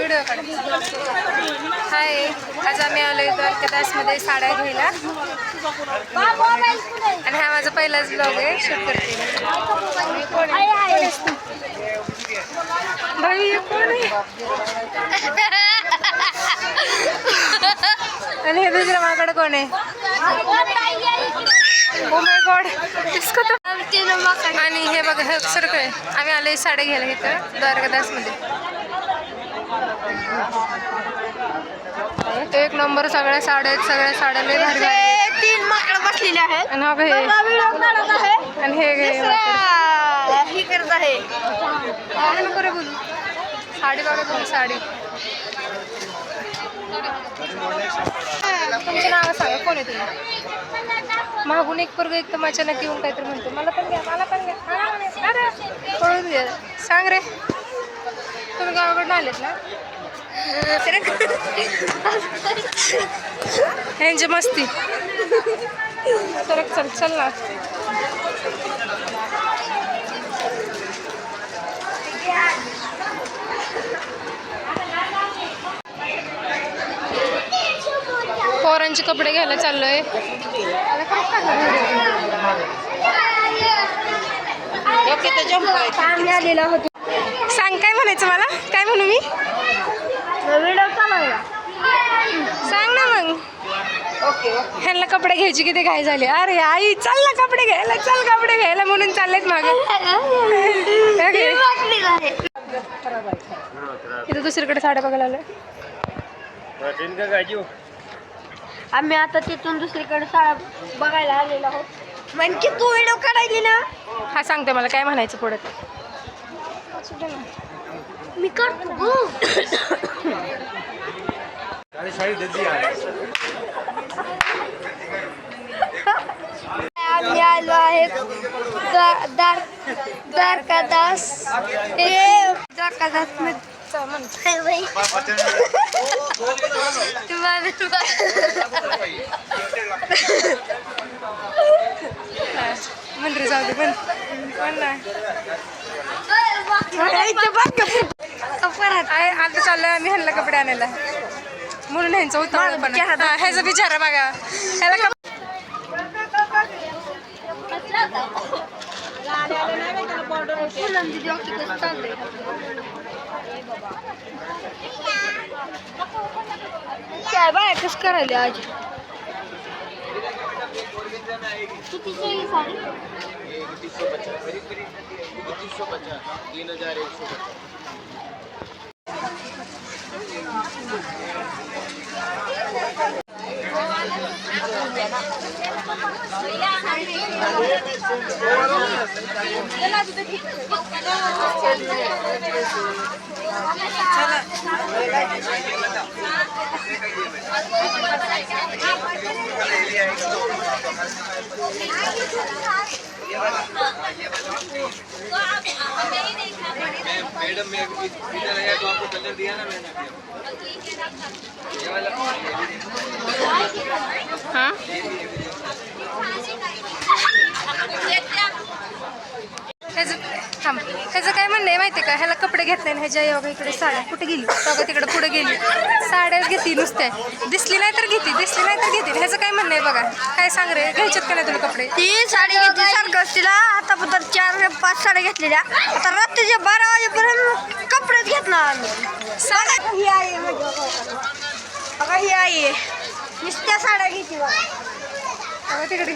Video काढ हाय आज आम्ही आलो इथं क्लासमध्ये साड्या घ्यायला. आणि हा माझा पहिलाच ब्लॉग आहे शूट करते? भाई कोण आहे? आणि हे दुसऱ्या माकडं कोण आहे? गॉड इसको तो आणि हे बघा हे सरक आहे. आम्ही आलोय साड्या घ्यायला इथं द्वारकादासमध्ये. एक नंबर सगळ्या साड्या आहेत सगळ्या साड्या लय भारी. तीन माकडं बसलेले आहेत. आणि हा हे. आणि हे ही करत आहे. काय नको रे बोलू. साडी बघा तुम्ही साडी. तुमचे नाव सांगा कोण आहे तुम्ही? मागून एक पोरग एकदम अचानक येऊन काहीतरी म्हणतो. मला पण घ्या मला पण घ्या. पळून घ्या सांग रे. तुम्ही गावाकडून आलेत ना? ह्यांची मस्ती. सरक चल चल ना. पोरांचे कपडे घ्यायला चाललोय. आलेलो होतो. सांग काय म्हणायचं मला? काय म्हणू मी? सांग ना मग. ह्यांना कपडे घ्यायची किती घाई झाली. अरे आई चल ना कपडे घ्यायला चल कपडे घ्यायला म्हणून चाललेत मागे. इथं दुसरीकडे साड्या बघायला गाजी आम्ही आता तिथून दुसरीकडे शाळा बघायला आलेलो आहोत. म्हणजे तू व्हिडिओ काढायली ना? हा सांगते मला काय म्हणायचं पुढे. मी करतो गो आहे आम्ही आलो आहे द्वारकादास हे द्वारकादासमध्ये चल म्हण. हाय बाई. हा. म्हण रे जाऊ दे म्हण म्हण ना परत आहे, आता चाललोय आम्ही ह्यांना कपडे आणायला म्हणून ह्यांचं उतावळ पण ह्याचा बिचारा बघा ह्याला काय बाय कसं करायला आज कितीची ही साडी मैडम मैं इधर आया तो आपको कलर दिया ना मैंने ये वाला हा? ह्याचं थांब. ह्याचं काय म्हणणं आहे माहिती का? ह्याला कपडे घेत नाही ह्याच्या योगा इकडे साड्या कुठे गेली? बघा तिकडे पुढे गेली. साड्या घेते नुसत्या. दिसली नाही तर घेते दिसली नाही तर घेते. ह्याचं काय म्हणणं आहे बघा? काय सांग रे? घ्यायच्यात का नाही तुला कपडे? ती साडी घेतली सारखं तिला. आतापर्यंत चार पाच साड्या घेतलेल्या. आता रात्रीच्या बारा वाजेपर्यंत कपडेच घेतणार आम्ही. साड्या ही आहे म्हणजे बघा ही आहे. नुसत्या साड्या घेते बघा बघा तिकडे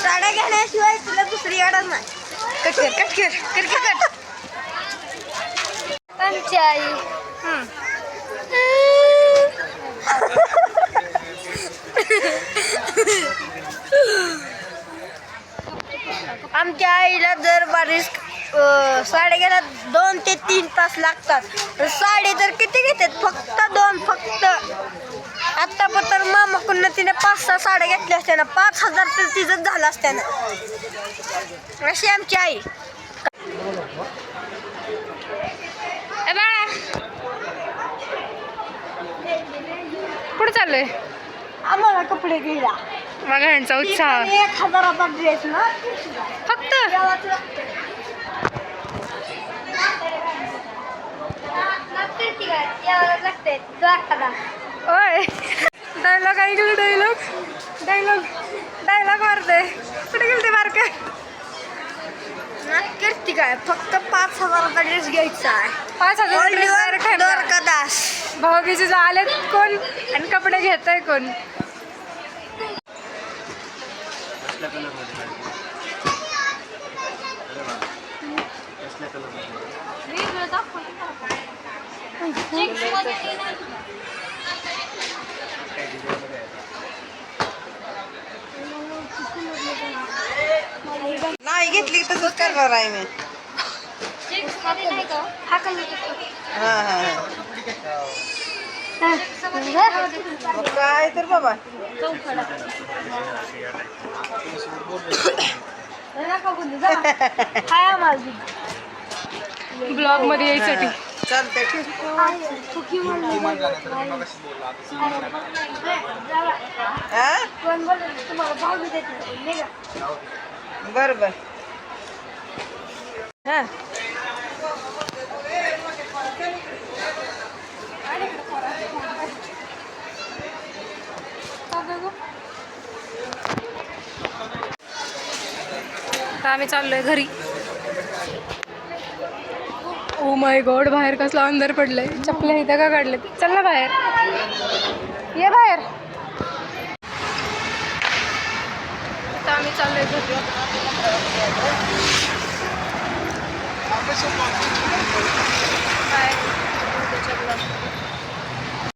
साड्या घेण्याशिवाय तुला दुसरी अडच नाही. कट कर कट कर कर कर कट. आमची आई. आमच्या आईला दर बारीस साडे घ्यायला दोन ते तीन तास लागतात. तर साडी तर किती घेतात? फक्त दोन फक्त आत्ता तर मामाकडनं तिने पाच सहा साड्या घेतल्या असत्या ना. पाच हजार तर तिचं झालं असत्या ना. अशी आमची आई. कुठं चाललोय? आम्हाला कपडे घ्यायला. बघा ह्यांचा उत्साह. एक हजाराचा ड्रेस ना. फक्त? लागतं. ओय. डायलॉग ऐकलं डायलॉग डायलॉग डायलॉग मारते कुठे गेलते मार्क? करते काय? फक्त पाच हजाराचा ड्रेस घ्यायचा आहे. पाच हजार. द्वारका दास भाऊबीजेचं आलेत कोण? आणि कपडे घेत आहे कोण नाही घेतली की तसंच करणार आहे मी. हा हा हा. काय तर बाबा. ब्लॉगमध्ये यायसाठी. चालतंय ठीक? बरं बरं. हा. आम्ही चाललोय घरी. ओ माय गॉड बाहेर कसला अंधार पडलंय. चपल्या इथं का काढले? चल ना बाहेर. ये बाहेर. आम्ही चाललोय घरी. बाय